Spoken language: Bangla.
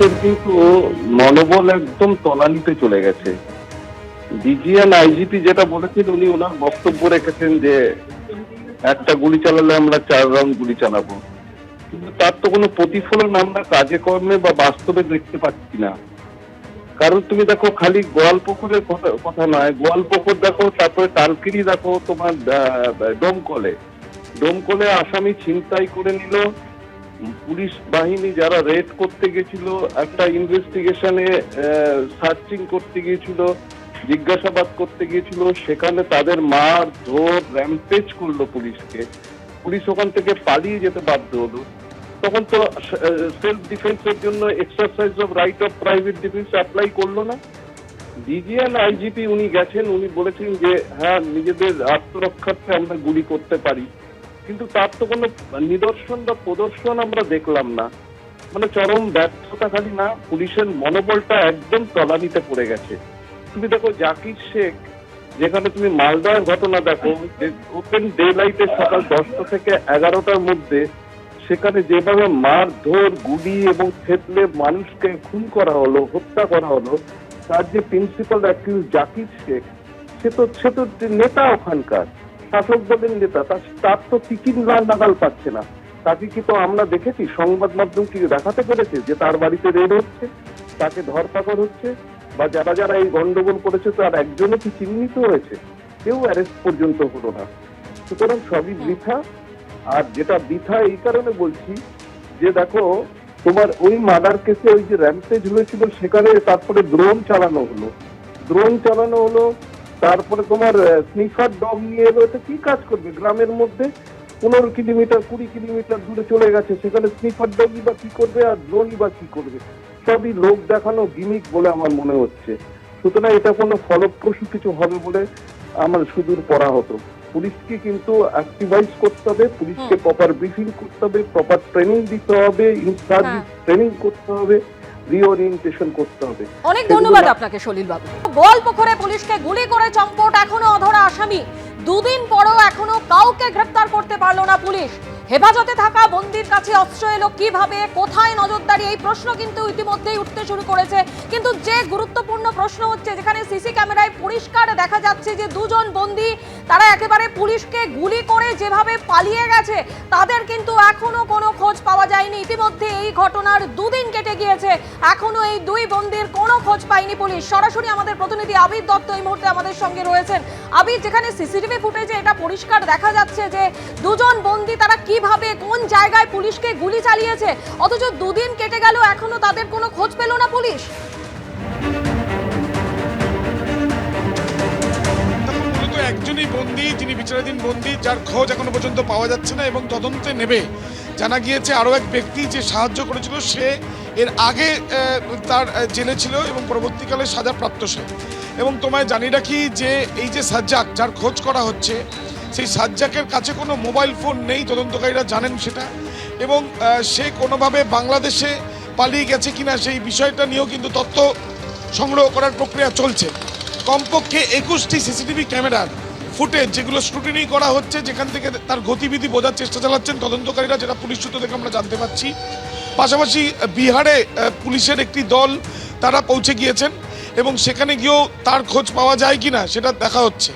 পুলিশের কিন্তু মনোবল একদম তলানিতে চলে গেছে। ডিজিএন আইজিপি যেটা বলেছেন, উনি ওনার বক্তব্য রেখেছেন যে, একটা গুলি চালালে আমরা চার রাউন্ড গুলি চালাবো। কিন্তু তার তো কোনো প্রতিফলন আমরা কাজে কর্মে বা বাস্তবে দেখতে পাচ্ছি না। কারণ তুমি দেখো, খালি গোয়াল পুকুরের কথা নয় গোয়াল পুকুর দেখো, তারপরে তালকিরি দেখো, তোমার ডোমকলে ডোমকলে আসামি ছিনতাই করে নিল পুলিশ বাহিনী যারা রেড করতে গেছিল, একটা ইনভেস্টিগেশনে সার্চিং করতে গিয়েছিল, জিজ্ঞাসাবাদ করতে গিয়েছিল, সেখানে তাদের মার, ধর র্যাম্পেজ করল পুলিশকে। পুলিশ ওখান থেকে পালিয়ে যেতে বাধ্য হলো। তখন তো সেলফ ডিফেন্সের জন্য exercise of right of private defence apply করল না। ডিজিএন আইজিপি উনি গেছেন, উনি বলেছেন যে হ্যাঁ নিজেদের আত্মরক্ষার্থে আমরা গুলি করতে পারি। কিন্তু তার তো কোনো নিদর্শন বা প্রদর্শন আমরা দেখলাম না। মানে চরম ব্যর্থতা খালি না, পুলিশের মনোবলটা একদম তলানিতে পড়ে গেছে। তুমি দেখো জাকির শেখ, যেখানে তুমি মালদার ঘটনা দেখো, যে ওপেন ডে লাইটে সকাল দশটা থেকে এগারোটার মধ্যে সেখানে যেভাবে মারধর, গুলি এবং থেতলে মানুষকে খুন করা হলো, হত্যা করা হলো, তার যে প্রিন্সিপাল অ্যাকিউজ জাকির শেখ, সে তো সে তো নেতা ওখানকার। শাসক দলের নেতা তার তো টিকিট নাগাল পাচ্ছে না। তাকে কি তো আমরা দেখেছি, সংবাদ মাধ্যম কি দেখাতে পেরেছে যে তার বাড়িতে রেড হচ্ছে, তাকে ধরপাকড় হচ্ছে, বা যারা যারা এই গন্ডগোল করেছে তার একজনও কি চিহ্নিত হয়েছে? কেউ অ্যারেস্ট পর্যন্ত হলো না। সুতরাং সবই বৃথা। আর যেটা বৃথা এই কারণে বলছি যে দেখো, তোমার ওই মার্ডার কেসে ওই যে র্যাম্পেজ হয়েছিল সেখানে তারপরে ড্রোন চালানো হলো। ড্রোন চালানো হলো তারপরে তোমার স্নিফার ডগ নিয়ে এলো এটা কি কাজ করবে? গ্রামের মধ্যে পনেরো কিলোমিটার কুড়ি কিলোমিটার দূরে চলে গেছে সেখানে স্নিফার ডগই বা কি করবে আর ড্রোনই বা কি করবে? সবই লোক দেখানো গিমিক বলে আমার মনে হচ্ছে। সুতরাং এটা কোনো ফলপ্রসূ কিছু হবে বলে আমার সুদূর পড়া হতো। পুলিশকে কিন্তু অ্যাক্টিভাইজ করতে হবে পুলিশকে প্রপার ব্রিফিং করতে হবে প্রপার ট্রেনিং দিতে হবে ইন সার্ভিস ট্রেনিং করতে হবে। রিওরিয়েন্টেশন করতে হবে। অনেক ধন্যবাদ আপনাকে সলিল বাবু গোয়ালপুকুরে পুলিশকে গুলি করে চম্পট এখনও অধরা আসামি। দুদিন পরও এখনও কাউকে গ্রেফতার করতে পারল না পুলিশ। হেফাজতে থাকা বন্দির কাছে অস্ত্র এলো কীভাবে কোথায় নজরদারি এই প্রশ্ন কিন্তু ইতিমধ্যেই উঠতে শুরু করেছে। কিন্তু যে গুরুত্বপূর্ণ প্রশ্ন হচ্ছে যেখানে সিসি ক্যামেরায় পরিষ্কার দেখা যাচ্ছে যে দুজন বন্দি তারা একেবারে পুলিশকে গুলি করে যেভাবে পালিয়ে গেছে তাদের কিন্তু এখনও কোনো খোঁজ পাওয়া যায়নি। ইতিমধ্যে এই ঘটনার দুদিন কেটে গিয়েছে। এখনও এই দুই বন্দির কোনো খোঁজ পায়নি পুলিশ। সরাসরি আমাদের প্রতিনিধি আবির দত্ত এই মুহূর্তে আমাদের সঙ্গে রয়েছেন। আবির, যেখানে সিসিটিভি ফুটেজে এটা পরিষ্কার দেখা যাচ্ছে যে দুজন বন্দি তারা কীভাবে, কোন জায়গায় পুলিশকে গুলি চালিয়েছে, অথচ দুদিন কেটে গেল, এখনও তাদের কোনো খোঁজ পেল না পুলিশ। একজনই বন্দি, যিনি বিচারাধীন বন্দি, যার খোঁজ এখনও পর্যন্ত পাওয়া যাচ্ছে না এবং তদন্তে নেবে। জানা গিয়েছে আরও এক ব্যক্তি যে সাহায্য করেছিল, সে এর আগে তার জেলে ছিল এবং পরবর্তীকালে সাজাপ্রাপ্ত সে। এবং তোমায় জানি রাখি যে এই যে সাজ্জাক, যার খোঁজ করা হচ্ছে, সেই সাজ্জাকের কাছে কোনো মোবাইল ফোন নেই, তদন্তকারীরা জানেন সেটা। এবং সে কোনোভাবে বাংলাদেশে পালিয়ে গেছে কিনা সেই বিষয়টা নিয়েও কিন্তু তথ্য সংগ্রহ করার প্রক্রিয়া চলছে। কমপক্ষে একুশটি সিসিটিভি ক্যামেরার ফুটেজ যেগুলো স্ক্রুটিনি করা হচ্ছে, যেখান থেকে তার গতিবিধি বোঝার চেষ্টা চালাচ্ছেন তদন্তকারীরা, যেটা পুলিশ সূত্র থেকে আমরা জানতে পারছি পাশাপাশি বিহারে পুলিশের একটি দল, তারা পৌঁছে গিয়েছেন এবং সেখানে গিয়েও তার খোঁজ পাওয়া যায় কিনা, সেটা দেখা হচ্ছে।